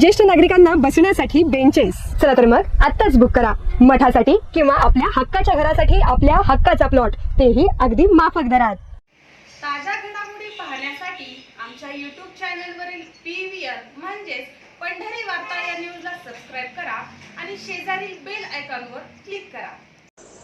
ज्येष्ठ नागरिकांना बसण्यासाठी बेंचेस चला तर मग आत्ताच बुक करा. मठासाठी किंवा आपल्या हक्काच्या घरासाठी आपल्या हक्काचा प्लॉट तेही अगदी माफक दरात. ताज्या घडामोडी पाहण्यासाठी आमच्या यूट्यूब चॅनलवरील पी व्ही आर म्हणजेच पंढरी वार्ता या न्यूजला सबस्क्राईब करा आणि शेजारील बेल आयकॉनवर क्लिक करा.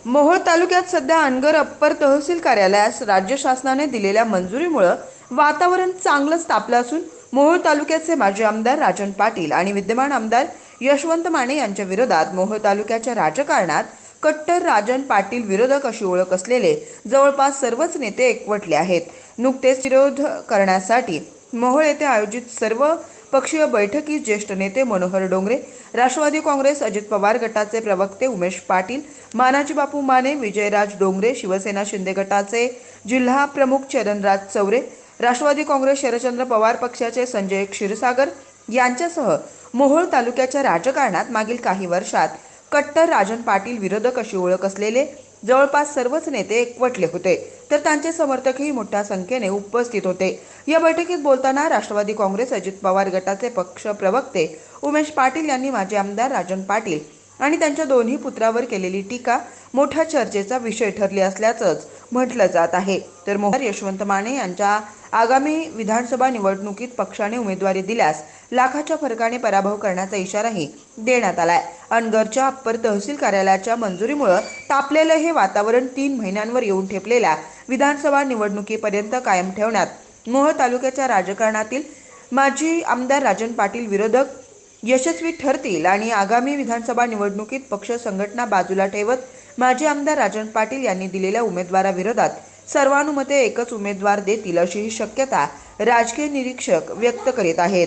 मोहोळ तालुक्यात सध्या अनगर अप्पर तहसील कार्यालयास राज्य शासनाने दिलेल्या मंजुरीमुळं वातावरण चांगलंच तापलं असून मोहोळ तालुक्याचे माजी आमदार राजन पाटील आणि विद्यमान आमदार यशवंत माने यांच्या विरोधात मोहोळ तालुक्याच्या राजकारणात कट्टर राजन पाटील विरोधक अशी ओळख असलेले जवळपास सर्वच नेते एकवटले आहेत. नुकतेच विरोध करण्यासाठी मोहोळ येथे आयोजित सर्व पक्षीय बैठकीत ज्येष्ठ नेते मनोहर डोंगरे राष्ट्रवादी काँग्रेस अजित पवार गटाचे प्रवक्ते उमेश पाटील मानाजी बापू माने विजयराज डोंगरे शिवसेना शिंदे गटाचे जिल्हा प्रमुख चरणराज चौरे राष्ट्रवादी काँग्रेस शरदचंद्र पवार पक्षाचे संजय क्षीरसागर यांच्यासह मोहोळ तालुक्याच्या राजकारणात मागील काही वर्षात कट्टर राजन पाटील विरोधक अशी ओळख असलेले जवळपास सर्वच नेते एकवटले होते. तर त्यांचे समर्थकही मोठ्या संख्येने उपस्थित होते. या बैठकीत बोलताना राष्ट्रवादी काँग्रेस अजित पवार गटाचे पक्ष प्रवक्ते उमेश पाटील यांनी माजी आमदार राजन पाटील आणि त्यांच्या दोन्ही पुत्रावर केलेली टीका मोठ्या चर्चेचा विषय ठरली असल्याचंच म्हटलं जात आहे. तर मोहर यशवंत माने यांच्या आगामी विधानसभा निवडणुकीत पक्षाने उमेदवारी दिल्यास लाखाच्या फरकाने पराभव करण्याचा इशाराही देण्यात आलाय. अनगरच्या अप्पर तहसील कार्यालयाच्या मंजुरीमुळं तापलेलं हे वातावरण तीन महिन्यांवर येऊन ठेपलेल्या विधानसभा निवडणुकीपर्यंत कायम ठेवण्यात मोह तालुक्याच्या राजकारणातील माजी आमदार राजन पाटील विरोधक यशस्वी ठरतील आणि आगामी विधानसभा निवडणुकीत पक्ष संघटना बाजूला ठेवत माजी आमदार राजन पाटील यांनी दिलेल्या उमेदवाराविरोधात सर्वानुमते एकच उमेदवार देतील अशी शक्यता राजकीय निरीक्षक व्यक्त करीत आहेत.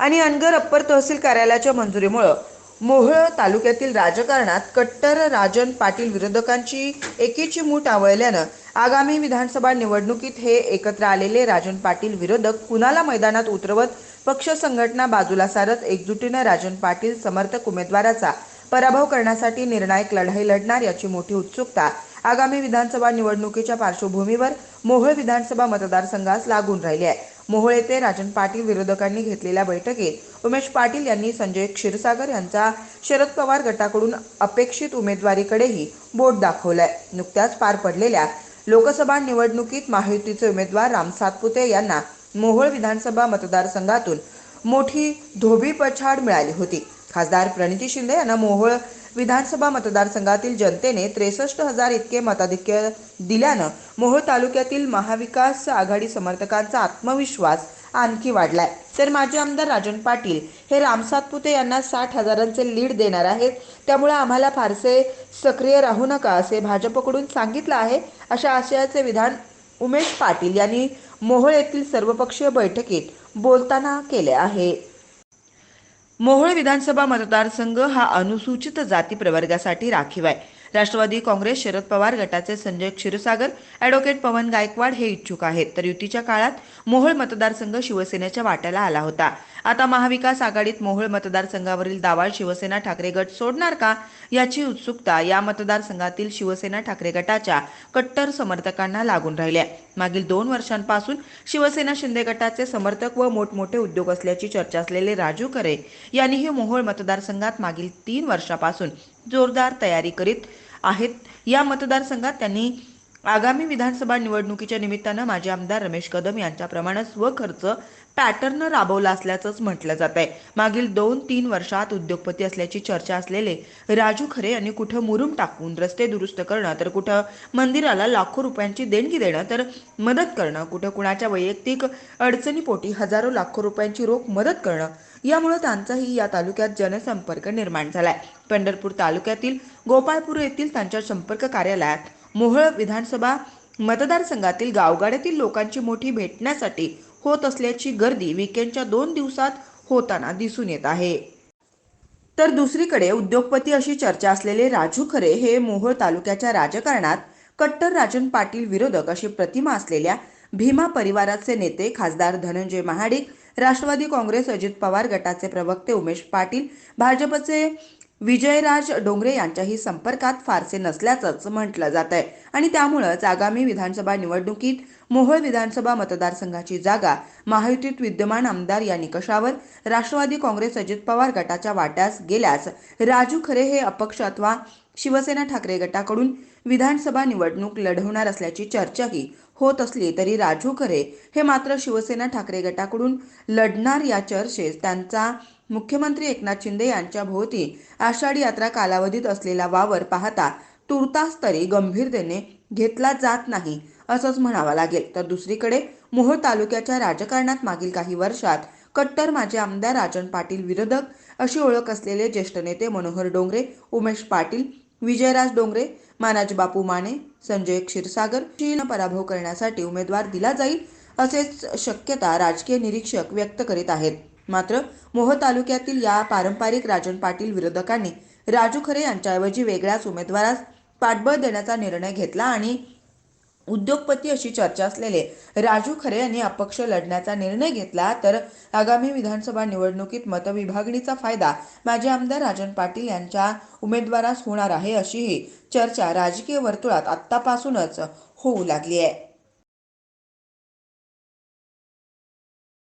आणि अनगर अप्पर तहसील कार्यालयाच्या मंजुरीमुळं मोहोळ तालुक्यातील राजकारणात कट्टर राजन पाटील विरोधकांची एकीची मूठ आवळल्यानं आगामी विधानसभा निवडणुकीत हे एकत्र आलेले राजन पाटील विरोधक कुणाला मैदानात उतरवत पक्ष संघटना बाजूला सारत एकजुटीनं राजन पाटील समर्थक उमेदवाराचा पराभव करण्यासाठी निर्णायक लढाई लढणार याची मोठी उत्सुकता आगामी विधानसभा निवडणुकीच्या पार्श्वभूमीवर मोहोळ विधानसभा मतदारसंघास लागून राहिली आहे. मोहोळ येथे राजन पाटील विरोधकांनी घेतलेल्या बैठकीत उमेश पाटील यांनी संजय क्षीरसागर यांचा शरद पवार गटाकडून अपेक्षित उमेदवारीकडेही बोट दाखवलंय. नुकत्याच पार पडलेल्या लोकसभा निवडणुकीत महायुतीचे उमेदवार राम सातपुते यांना मोहोळ विधानसभा मतदारसंघातून मोठी धोबी पछाड मिळाली होती. खासदार प्रणिती शिंदे यांना मोहोळ विधानसभा मतदारसंघातील जनतेने त्रेसष्ट हजार इतके मताधिक्य दिल्यानं मोहोळ तालुक्यातील महाविकास आघाडी समर्थकांचा आत्मविश्वास आणखी वाढलाय. तर माजी आमदार राजन पाटील हे रामसातपुते यांना साठ हजारांचे लीड देणार आहेत. त्यामुळे आम्हाला फारसे सक्रिय राहू नका असे भाजपकडून सांगितलं आहे. अशा आशयाचे विधान उमेश पाटील यांनी मोहोळ येथील सर्वपक्षीय बैठकीत बोलताना केले आहे. मोहोळ विधानसभा मतदारसंघ हा अनुसूचित जाती प्रवर्गासाठी राखीव आहे. राष्ट्रवादी काँग्रेस शरद पवार गटाचे संजय क्षीरसागर ॲडव्होकेट पवन गायकवाड हे इच्छुक आहेत. तर युतीच्या काळात मोहोळ मतदारसंघ शिवसेनेच्या वाट्याला आला होता. आता महाविकास आघाडीत मोहोळ मतदारसंघावरील दावा शिवसेना ठाकरे गट सोडणार का? याची उत्सुकता या मतदारसंघातील शिवसेना ठाकरे गटाच्या कट्टर समर्थकांना लागून राहिल्या. मागील दोन वर्षांपासून शिवसेना शिंदे गटाचे समर्थक व मोठमोठे उद्योग असल्याची चर्चा असलेले राजू खरे यांनीही मोहोळ मतदारसंघात मागील तीन वर्षापासून जोरदार तयारी करीत आहेत. या मतदारसंघात त्यांनी आगामी विधानसभा निवडणुकीच्या निमित्तानं माजी आमदार रमेश कदम यांच्याप्रमाणे स्वखर्च पॅटर्न राबवला असल्याचंच म्हटलं जात आहे. मागील दोन तीन वर्षात उद्योगपती असल्याची चर्चा असलेले राजू खरे यांनी कुठं मुरुम टाकून रस्ते दुरुस्त करणं तर कुठं मंदिराला लाखो रुपयांची देणगी देणं तर मदत करणं कुठं कुणाच्या वैयक्तिक अडचणीपोटी हजारो लाखो रुपयांची रोख मदत करणं यामुळे त्यांचाही या तालुक्यात जनसंपर्क निर्माण झालाय. पंढरपूर तालुक्यातील गोपाळपूर येथील त्यांच्या संपर्क कार्यालयात मोहोळ विधानसभा मतदारसंघातील गावगाड्यातील लोकांची मोठी भेटण्यासाठी होत असल्याची गर्दी विकेंडच्या दोन दिवसात होताना दिसून येत आहे. तर दुसरीकडे उद्योगपती अशी चर्चा असलेले राजू खरे हे मोहोळ तालुक्याच्या राजकारणात कट्टर राजन पाटील विरोधक अशी प्रतिमा असलेल्या भीमा परिवाराचे नेते खासदार धनंजय महाडिक राष्ट्रवादी काँग्रेस अजित पवार गटाचे प्रवक्ते उमेश पाटील भाजपचे विजयराज डोंगरे यांच्याही संपर्कात फारसे नसल्याचंच म्हटलं जात आहे आणि त्यामुळंच आगामी विधानसभा निवडणुकीत मोहोळ विधानसभा मतदारसंघाची जागा महायुतीत विद्यमान आमदार या निकषावर राष्ट्रवादी काँग्रेस अजित पवार गटाच्या वाट्यास गेल्यास राजू खरे हे अपक्ष अथवा शिवसेना ठाकरे गटाकडून विधानसभा निवडणूक लढवणार असल्याची चर्चाही होत असली तरी राजू खरे हे मात्र शिवसेना ठाकरे गटाकडून लढणार या चर्चेस त्यांचा मुख्यमंत्री एकनाथ शिंदे यांच्या भोवती आषाढी यात्रा कालावधीत असलेला वावर पाहता तुर्तास तरी गंभीरतेने घेतला जात नाही असंच म्हणावं लागेल. तर दुसरीकडे मोहोळ तालुक्याच्या राजकारणात मागील काही वर्षात कट्टर माजी आमदार राजन पाटील विरोधक अशी ओळख असलेले ज्येष्ठ नेते मनोहर डोंगरे उमेश पाटील विजयराज डोंगरे मानाजी बापू माने संजय क्षीरसागर पराभव करण्यासाठी उमेदवार दिला जाईल असेच शक्यता राजकीय निरीक्षक व्यक्त करीत आहेत. मात्र मोह तालुक्यातील या पारंपरिक राजन पाटील विरोधकांनी राजू खरे यांच्याऐवजी वेगळ्याच उमेदवारास पाठबळ देण्याचा निर्णय घेतला आणि उद्योगपती अशी चर्चा असलेले राजू खरे यांनी अपक्ष लढण्याचा निर्णय घेतला तर आगामी विधानसभा निवडणुकीत मतविभागणीचा फायदा माजी आमदार राजन पाटील यांच्या उमेदवारास होणार आहे अशीही चर्चा राजकीय वर्तुळात आत्तापासूनच होऊ लागली आहे.